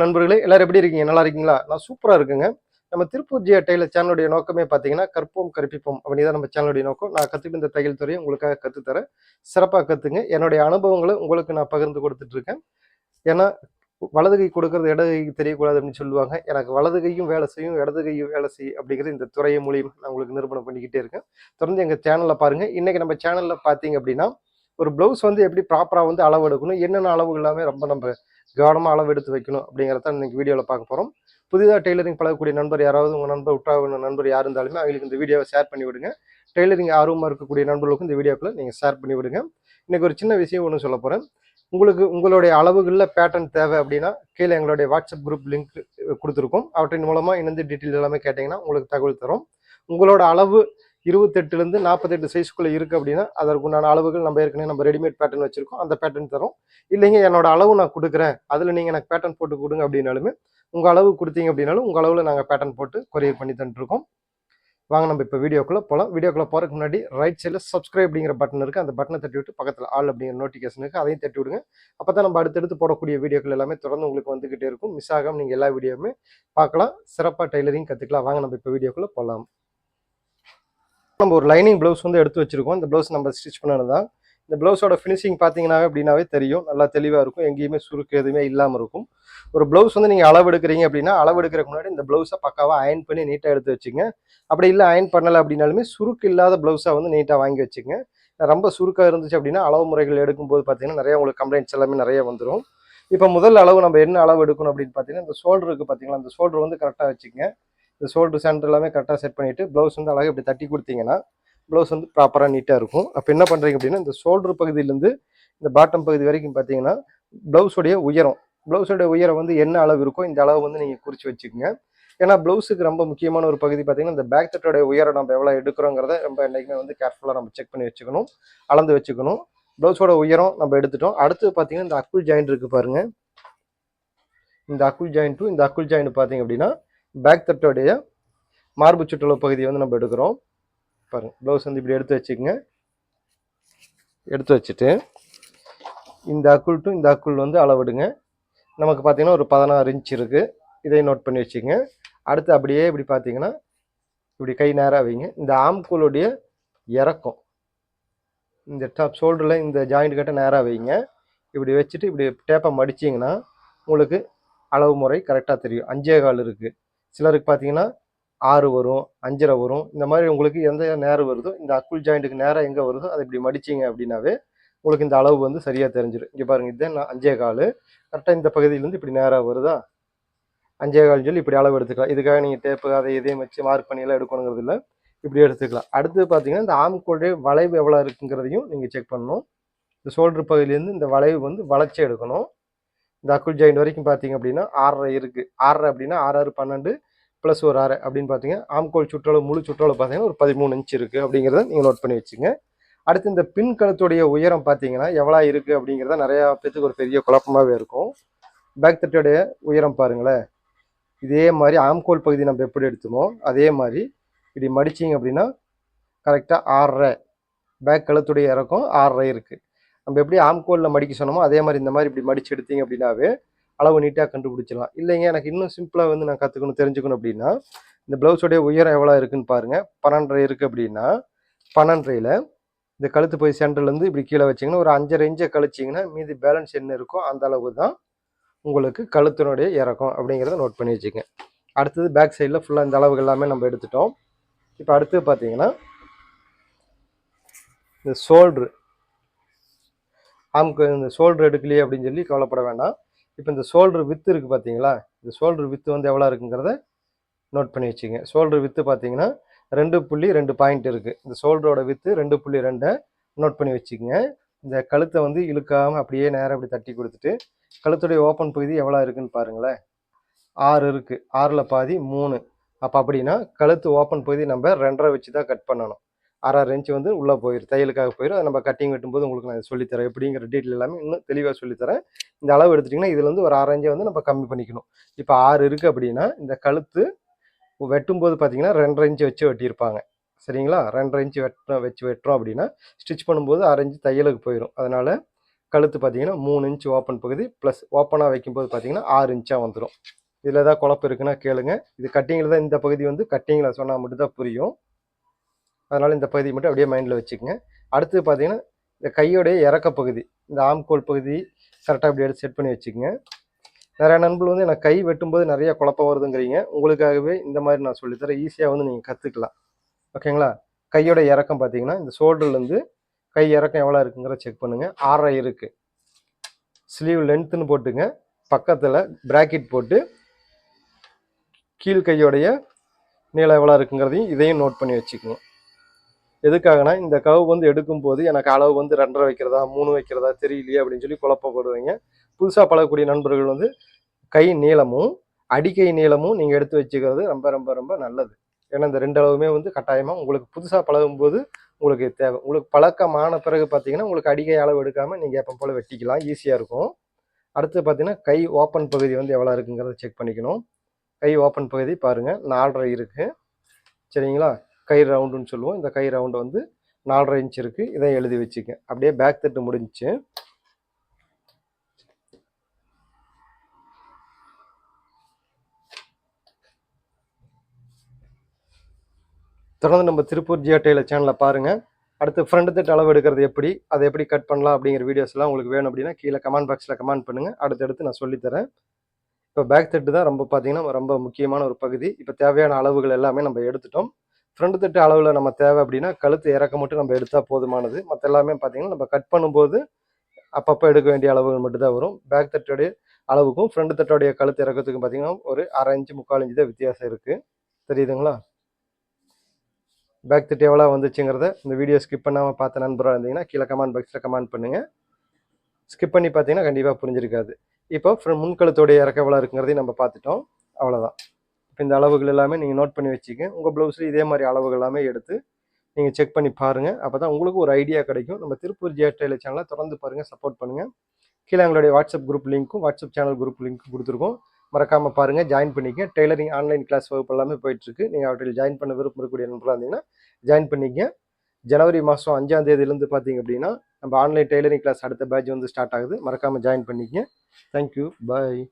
நண்பர்களே எல்லாரும் எப்படி இருக்கீங்க? நல்லா இருக்கீங்களா? நான் சூப்பராக இருக்குங்க. நம்ம திருப்பூர் ஜியா டெய்லர் சேனலுடைய நோக்கமே பார்த்தீங்கன்னா கற்போம் கற்பிப்போம் அப்படிதான் நம்ம சேனலுடைய நோக்கம். நான் கற்றுக்கிட்ட இந்த தையல் துறையை உங்களுக்காக கற்றுத்தரேன் சிறப்பாக கற்றுங்க என்னுடைய அனுபவங்களை உங்களுக்கு நான் பகிர்ந்து கொடுத்துட்ருக்கேன். ஏன்னா வலது கை கொடுக்கறது இடது கைக்கு தெரியக்கூடாது அப்படின்னு சொல்லுவாங்க. எனக்கு வலது கையும் வேலை செய்யும் இடது கையும் வேலை செய்யும் அப்படிங்கிறது இந்த துறையை மூலியம் நான் உங்களுக்கு நிரூபணம் பண்ணிக்கிட்டே இருக்கேன். தொடர்ந்து எங்கள் சேனலில் பாருங்கள் இன்றைக்கி நம்ம சேனலில் பார்த்தீங்க அப்படின்னா ஒரு ப்ளவுஸ் வந்து எப்படி ப்ராப்பராக வந்து அளவு எடுக்கணும் என்னென்ன அளவு எல்லாமே ரொம்ப நம்ம கவனமாக அளவு எடுத்து வைக்கணும் அப்படிங்கிறத இன்னைக்கு வீடியோவில் பார்க்க போகிறோம் புதிதாக டெய்லரிங் பழகக்கூடிய நண்பர் யாராவது உங்கள் நண்பர் உற்றாக நண்பர் யார் இருந்தாலுமே அவங்களுக்கு இந்த வீடியோவை ஷேர் பண்ணி விடுங்க. டெய்லரிங் ஆர்வமாக இருக்கக்கூடிய நண்பர்களுக்கும் இந்த வீடியோக்குள்ள நீங்கள் ஷேர் பண்ணி விடுங்க. இன்றைக்கி ஒரு சின்ன விஷயம் ஒன்று சொல்ல போகிறேன் உங்களுக்கு உங்களுடைய அளவுகளில் பேட்டர்ன் தேவை அப்படின்னா கீழே எங்களுடைய வாட்ஸ்அப் குரூப் லிங்க் கொடுத்துருக்கோம். அவற்றின் மூலமாக இணைந்து டீட்டெயில் எல்லாமே கேட்டிங்கன்னா உங்களுக்கு தகவல் தரும். உங்களோட அளவு இருபத்தெட்டுலேருந்து நாற்பத்தெட்டு சைஸ்க்குள்ளே இருக்குது அப்படின்னா அதற்குண்டான அளவுகள் நம்ம ஏற்கனவே நம்ம ரெடிமேட் பேட்டர்ன் வச்சுருக்கோம். அந்த பேட்டர்ன் தரும். இல்லைங்க என்னோட அளவு நான் கொடுக்குறேன். அதில் நீங்கள் எனக்கு பேட்டர்ன் போட்டு கொடுங்க அப்படின்னாலுமே உங்கள் அளவு கொடுத்தீங்க அப்படின்னாலும் உங்கள் அளவில் நாங்கள் பேட்டர்ன் போட்டு கொரியர் பண்ணி தந்துருக்கோம். வாங்க நம்ம இப்போ வீடியோக்குள்ளே போகலாம் வீடியோக்குள்ளே போகிறதுக்கு முன்னாடி ரைட் சைடில் சப்ஸ்கிரைப் அப்படிங்கிற பட்டன் இருக்குது அந்த பட்டனை தட்டி விட்டு பக்கத்தில் ஆல் அப்படிங்கிற நோட்டிஃபிகேஷன் இருக்குது அதையும் தட்டி விடுங்க. அப்போ தான் நம்ம அடுத்தடுத்து போடக்கூடிய வீடியோக்கள் எல்லாமே தொடர்ந்து உங்களுக்கு வந்துக்கிட்டே இருக்கும். மிஸ் ஆகாமல் நீங்கள் எல்லா வீடியோவுமே பார்க்கலாம். சிறப்பாக டெய்லரிங் கற்றுக்கலாம் வாங்க நம்ம இப்போ வீடியோக்குள்ளே போகலாம் நம்ம ஒரு லைனிங் ப்ளவுஸ் வந்து எடுத்து வச்சிருக்கோம். இந்த ப்ளவுஸ் நம்ம ஸ்டிச் பண்ணது தான் இந்த ப்ளவுஸோட ஃபினிஷிங் பார்த்தீங்கன்னா அப்படின்னாவே தெரியும். நல்லா தெளிவாக இருக்கும். எங்கேயுமே சுருக்கு எதுவுமே இல்லாமல் இருக்கும். ஒரு ப்ளவுஸ் வந்து நீங்கள் அளவு எடுக்கிறீங்க அப்படின்னா அளவு எடுக்கிறதுக்கு முன்னாடி இந்த ப்ளவுஸை பக்காவாக அயன் பண்ணி நீட்டாக எடுத்து வச்சுங்க. அப்படி இல்லை அயன் பண்ணலை அப்படின்னாலுமே சுருக்கு இல்லாத ப்ளவுஸாக வந்து நீட்டாக வாங்கி வச்சுங்க. ரொம்ப சுருக்காக இருந்துச்சு அப்படின்னா அளவு முறைகள் எடுக்கும்போது பார்த்தீங்கன்னா நிறைய உங்களுக்கு கம்ப்ளைண்ட்ஸ் எல்லாமே நிறைய வந்துடும் இப்போ முதல் அளவு நம்ம என்ன அளவு எடுக்கணும் அப்படின்னு பார்த்தீங்கன்னா இந்த ஷோல்டருக்கு பார்த்தீங்களா அந்த ஷோல்டர் வந்து கரெக்டாக வச்சுங்க. இந்த ஷோல்டர் சென்டர் எல்லாமே கரெக்டாக செட் பண்ணிவிட்டு ப்ளவுஸ் வந்து அழகாக இப்படி தட்டி கொடுத்தீங்கன்னா ப்ளவுஸ் வந்து ப்ராப்பராக நீட்டாக இருக்கும். அப்போ என்ன பண்ணுறீங்க அப்படின்னா இந்த ஷோல்டர் பகுதியிலேருந்து இந்த பாட்டம் பகுதி வரைக்கும் பார்த்தீங்கன்னா ப்ளவுஸோடைய உயரம் ப்ளவுஸோடைய உயரம் வந்து என்ன அளவு இருக்கோ இந்த அளவு வந்து நீங்கள் குறித்து வச்சுக்கோங்க. ஏன்னா ப்ளவுஸுக்கு ரொம்ப முக்கியமான ஒரு பகுதி பார்த்தீங்கன்னா இந்த பேக் தட்டோடைய உயரம் நம்ம எவ்வளோ எடுக்கிறோங்கிறத ரொம்ப என்றைக்குமே வந்து கேர்ஃபுல்லாக நம்ம செக் பண்ணி வச்சுக்கணும் அளந்து வச்சுக்கணும். ப்ளவுஸோட உயரம் நம்ம எடுத்துட்டோம். அடுத்து பார்த்தீங்கன்னா இந்த அக்குள் ஜாயிண்ட் இருக்குது பாருங்கள் இந்த அக்குள் ஜாயிண்ட்டும் இந்த அக்குள் ஜாயிண்ட் பார்த்தீங்க அப்படின்னா பேக் தட்டோடைய மார்பு சுற்றுலா பகுதியை வந்து நம்ம எடுக்கிறோம். பாருங்கள் ப்ளவுஸ் வந்து இப்படி எடுத்து வச்சுக்கோங்க. எடுத்து வச்சுட்டு இந்த அக்குள் டு இந்த அக்குள் வந்து அளவிடுங்க. நமக்கு பார்த்தீங்கன்னா ஒரு பதினாறு இன்ச் இருக்குது இதை நோட் பண்ணி வச்சுக்கோங்க. அடுத்து அப்படியே இப்படி பார்த்தீங்கன்னா இப்படி கை நேராக வைங்க. இந்த ஆம்கூலுடைய இறக்கம். இந்த டாப் ஷோல்டரில் இந்த ஜாயிண்ட் கட்ட நேராக வைங்க. இப்படி வச்சுட்டு இப்படி டேப்பை மடிச்சிங்கன்னா உங்களுக்கு அளவு முறை கரெக்டாக தெரியும். அஞ்சே கால் இருக்குது சிலருக்கு பார்த்தீங்கன்னா ஆறு வரும் அஞ்சரை வரும். இந்த மாதிரி உங்களுக்கு எந்த நேரம் வருதோ இந்த அக்குள் ஜாயிண்ட்டுக்கு நேரம் எங்கே வருதோ அதை இப்படி மடிச்சிங்க அப்படின்னாவே உங்களுக்கு இந்த அளவு வந்து சரியாக தெரிஞ்சிடும் இங்கே பாருங்கள் இதுதான் நான் அஞ்சே கால். கரெக்டாக இந்த பகுதியிலேருந்து இப்படி நேராக வருதா? அஞ்சே கால் சொல்லி இப்படி அளவு எடுத்துக்கலாம். இதுக்காக நீங்கள் டேப்பு அதை இதையும் வச்சு மார்க் பண்ணியெல்லாம் எடுக்கணுங்கிறது இல்லை. இப்படி எடுத்துக்கலாம். அடுத்து பார்த்தீங்கன்னா இந்த ஆம்கோடைய வளைவு எவ்வளோ இருக்குங்கிறதையும் நீங்கள் செக் பண்ணணும். இந்த ஷோல்டர் பகுதியிலேருந்து இந்த வளைவு வந்து வளைச்சி எடுக்கணும். இந்த அக்குள் ஜாயிண்ட் வரைக்கும் பார்த்தீங்க அப்படின்னா ஆறரை இருக்குது ஆறரை அப்படின்னா ஆறு ஆறு பன்னெண்டு ப்ளஸ் ஒரு ஆறு அப்படின்னு பார்த்தீங்க. ஆம்கோல் சுற்றளவு முழு சுற்றளவு பார்த்தீங்கன்னா ஒரு பதிமூணு இன்ச் இருக்குது அப்படிங்கிறத நீங்கள் நோட் பண்ணி வச்சுங்க. அடுத்து இந்த பின் கழுத்துடைய உயரம் பார்த்தீங்கன்னா எவ்வளோ இருக்குது அப்படிங்கிறத நிறையா பேத்துக்கு ஒரு பெரிய குழப்பமாகவே இருக்கும். பேக் தட்டுடைய உயரம் பாருங்களேன். இதே மாதிரி ஆம்கோல் பகுதி நம்ம எப்படி எடுத்தோமோ அதே மாதிரி இப்படி மடிச்சிங்க அப்படின்னா கரெக்டாக ஆறரை. பேக் கழுத்துடைய இறக்கம் ஆறரை இருக்குது நம்ம எப்படி ஆம்கோலில் மடிக்க சொன்னோமோ அதே மாதிரி இந்த மாதிரி இப்படி மடிச்சு எடுத்தீங்க அப்படின்னாவே அளவு நீட்டாக கண்டுபிடிச்சிடலாம். இல்லைங்க எனக்கு இன்னும் சிம்பிளாக வந்து நான் கற்றுக்கணும் தெரிஞ்சுக்கணும் அப்படின்னா இந்த ப்ளவுஸோடைய உயரம் எவ்வளோ இருக்குன்னு பாருங்கள் பன்னெண்டரை இருக்குது அப்படின்னா பன்னெண்டரையில் இந்த கழுத்து போய் சென்டர்லேருந்து இப்படி கீழே வச்சிங்கன்னா ஒரு அஞ்சரை இன்ச்சை கழிச்சிங்கன்னா மீதி பேலன்ஸ் என்ன இருக்கோ அந்த அளவு தான் உங்களுக்கு கழுத்தினுடைய இறக்கம் அப்படிங்கிறத நோட் பண்ணி வச்சுங்க அடுத்தது பேக் சைடில் ஃபுல்லாக இந்த அளவுகள் எல்லாமே நம்ம எடுத்துட்டோம். இப்போ அடுத்தது பார்த்தீங்கன்னா இந்த ஷோல்ட்ரு ஆம்க்கு இந்த ஷோல்டர் எடுக்கலையே அப்படின்னு சொல்லி கவலைப்பட வேண்டாம். இப்போ இந்த ஷோல்டர் வித்து இருக்குது பார்த்தீங்களா இந்த ஷோல்டர் வித்து வந்து எவ்வளோ இருக்குங்கிறத நோட் பண்ணி வச்சுங்க. ஷோல்டர் வித்து பார்த்தீங்கன்னா ரெண்டு புள்ளி ரெண்டு பாயிண்ட் இருக்குது இந்த ஷோல்டரோட வித்து ரெண்டு புள்ளி ரெண்டை நோட் பண்ணி வச்சுக்கோங்க. இந்த கழுத்தை வந்து இழுக்காமல் அப்படியே நேராக அப்படி தட்டி கொடுத்துட்டு கழுத்துடைய ஓப்பன் பகுதி எவ்வளோ இருக்குன்னு பாருங்களேன். ஆறு இருக்குது ஆறில் பாதி மூணு. அப்போ அப்படின்னா கழுத்து ஓப்பன் பகுதி நம்ம ரெண்டரை வச்சு தான் கட் பண்ணணும். அரை இன்ச் வந்து உள்ளே போயிடும் தையலுக்காக போயிடும் அதை நம்ம கட்டிங் வெட்டும்போது உங்களுக்கு நான் சொல்லித்தரேன் எப்படிங்கிற டீட்டெயில் எல்லாமே இன்னும் தெளிவாக சொல்லித்தரேன் இந்த அளவு எடுத்துட்டிங்கன்னா இதில் வந்து ஒரு அரை இன்ச்சை வந்து நம்ம கம்மி பண்ணிக்கணும். இப்போ ஆறு இருக்குது அப்படின்னா இந்த கழுத்து வெட்டும்போது பார்த்தீங்கன்னா ரெண்டரை இன்ச்சு வச்சு வெட்டியிருப்பாங்க. சரிங்களா? ரெண்டரை இன்ச்சு வெட்ட வச்சு வெட்டுறோம் அப்படின்னா ஸ்டிச் பண்ணும்போது அரை இன்ச்சு தையலுக்கு போயிடும் அதனால் கழுத்து பார்த்தீங்கன்னா மூணு இன்ச் ஓப்பன் பகுதி ப்ளஸ் ஓப்பனாக வைக்கும்போது பார்த்தீங்கன்னா ஆறு இன்ச்சாக வந்துடும் இதில் ஏதாவது குழப்பம் இருக்குன்னா கேளுங்க. இது கட்டிங்கில் தான் இந்த பகுதி வந்து கட்டிங்கில் சொன்னால் மட்டும்தான் புரியும். அதனால் இந்த பகுதி மட்டும் அப்படியே மைண்டில் வச்சுக்கோங்க. அடுத்து பார்த்தீங்கன்னா இந்த கையோடைய இறக்க பகுதி இந்த ஆம்கோல் பகுதி கரெக்டாக அப்படி எடுத்து செட் பண்ணி வச்சுக்கோங்க. நிறைய நண்பர்கள் வந்து எனக்கு கை வெட்டும்போது நிறைய குழப்பம் வருதுங்கிறீங்க. உங்களுக்காகவே இந்த மாதிரி நான் சொல்லித்தரேன் ஈஸியாக வந்து நீங்கள் கற்றுக்கலாம் ஓகேங்களா கையோட இறக்கம் பார்த்தீங்கன்னா இந்த ஷோல்டர்லேருந்து கை இறக்கம் எவ்வளோ இருக்குங்கிறத செக் பண்ணுங்கள் ஆறரை இருக்குது ஸ்லீவ் லென்த்துன்னு போட்டுங்க. பக்கத்தில் ப்ராக்கெட் போட்டு கீழ் கையோடைய நீளம் எவ்வளோ இருக்குங்கிறதையும் இதையும் நோட் பண்ணி வச்சுக்கோங்க. எதுக்காகனா இந்த கவு வந்து எடுக்கும்போது எனக்கு அளவு வந்து ரெண்டரை வைக்கிறதா மூணு வைக்கிறதா தெரியலையே அப்படின்னு சொல்லி குழப்பப்படுவீங்க. புதுசாக பழகக்கூடிய நண்பர்கள் வந்து கை நீளமும் அடிக்கை நீளமும் நீங்கள் எடுத்து வச்சுக்கிறது ரொம்ப ரொம்ப ரொம்ப நல்லது. ஏன்னா இந்த ரெண்டு அளவுமே வந்து கட்டாயமாக உங்களுக்கு புதுசாக பழகும்போது உங்களுக்கு தேவை. உங்களுக்கு பழக்கமான பிறகு பார்த்தீங்கன்னா உங்களுக்கு அடிக்கை அளவு எடுக்காமல் நீங்கள் எப்போ போல் வெட்டிக்கலாம். ஈஸியாக இருக்கும். அடுத்து பார்த்தீங்கன்னா கை ஓப்பன் பகுதி வந்து எவ்வளோ இருக்குங்கிறத செக் பண்ணிக்கணும். கை ஓப்பன் பகுதி பாருங்கள் நாலரை இருக்குது சரிங்களா? கை ரவுண்டுன்னு சொல்லுவோம். இந்த கை ரவுண்டு வந்து நாலரை இன்ச் இருக்குது இதை எழுதி வச்சுக்க அப்படியே பேக் தட்டு முடிஞ்சுச்சு. தொடர்ந்து நம்ம திருப்பூர் ஜியோ டெய்லர் சேனலை பாருங்கள் அடுத்து ஃப்ரண்ட் தட்டு அளவு எடுக்கிறது எப்படி அதை எப்படி கட் பண்ணலாம் அப்படிங்கிற வீடியோஸ்லாம் உங்களுக்கு வேணும் அப்படின்னா கீழே கமெண்ட் பாக்ஸில் கமெண்ட் பண்ணுங்கள் அடுத்தடுத்து நான் சொல்லித்தரேன். இப்போ பேக் தட்டு தான் ரொம்ப பார்த்தீங்கன்னா ரொம்ப முக்கியமான ஒரு பகுதி. இப்போ தேவையான அளவுகள் எல்லாமே நம்ம எடுத்துட்டோம். ஃப்ரண்ட் தட்டு அளவில் நம்ம தேவை அப்படின்னா கழுத்து இறக்க மட்டும் நம்ம எடுத்தால் போதுமானது. மற்ற எல்லாமே பார்த்தீங்கன்னா நம்ம கட் பண்ணும்போது அப்பப்போ எடுக்க வேண்டிய அளவுகள் மட்டும்தான் வரும். பேக் தட்டுடைய அளவுக்கும் ஃப்ரண்ட் தட்டோடைய கழுத்து இறக்கத்துக்கும் பார்த்தீங்கன்னா ஒரு அரை இன்ச்சு முக்கால் இன்ச்சு தான் வித்தியாசம் இருக்குது தெரியுதுங்களா? பேக் தட்டு எவ்வளோ வந்துச்சுங்கிறத இந்த வீடியோ ஸ்கிப் பண்ணாமல் பார்த்த நண்பராக இருந்தீங்கன்னா கீழே கமெண்ட் பாக்ஸில் கமெண்ட் பண்ணுங்கள் ஸ்கிப் பண்ணி பார்த்தீங்கன்னா கண்டிப்பாக புரிஞ்சிருக்காது. இப்போ ஃப்ர- முன்கழுத்தோடைய இறக்க எவ்வளோ இருக்குங்கிறதையும் நம்ம பார்த்துட்டோம். அவ்வளோதான் இப்போ இந்த அளவுகள் எல்லாமே நீங்கள் நோட் பண்ணி வச்சுக்க. உங்கள் ப்ளவுஸில் இதே மாதிரி அளவுகள் எல்லாமே எடுத்து நீங்கள் செக் பண்ணி பாருங்கள் அப்போ தான் உங்களுக்கு ஒரு ஐடியா கிடைக்கும். நம்ம திருப்பூர் ஜிஆர் டெய்லர் சேனலை தொடர்ந்து பாருங்கள் சப்போர்ட் பண்ணுங்கள் கீழே எங்களுடைய வாட்ஸ்அப் குரூப் லிங்க்கும் வாட்ஸ்அப் சேனல் குரூப் லிங்க்கும் கொடுத்துருக்கோம். மறக்காமல் பாருங்கள் ஜாயின் பண்ணிக்க. டெய்லரிங் ஆன்லைன் கிளாஸ் வகுப்பு எல்லாமே போயிட்டுருக்கு. நீங்கள் அவற்றில் ஜாயின் பண்ண விருப்பம் இருக்கக்கூடிய நண்பர்களாக இருந்தீங்கன்னா ஜாயின் பண்ணிக்க. ஜனவரி மாதம் அஞ்சாம் தேதியிலேருந்து பார்த்தீங்க அப்படின்னா நம்ம ஆன்லைன் டெய்லரிங் கிளாஸ் அடுத்த பேட்ச் வந்து ஸ்டார்ட் ஆகுது. மறக்காமல் ஜாயின் பண்ணிக்க. Thank you bye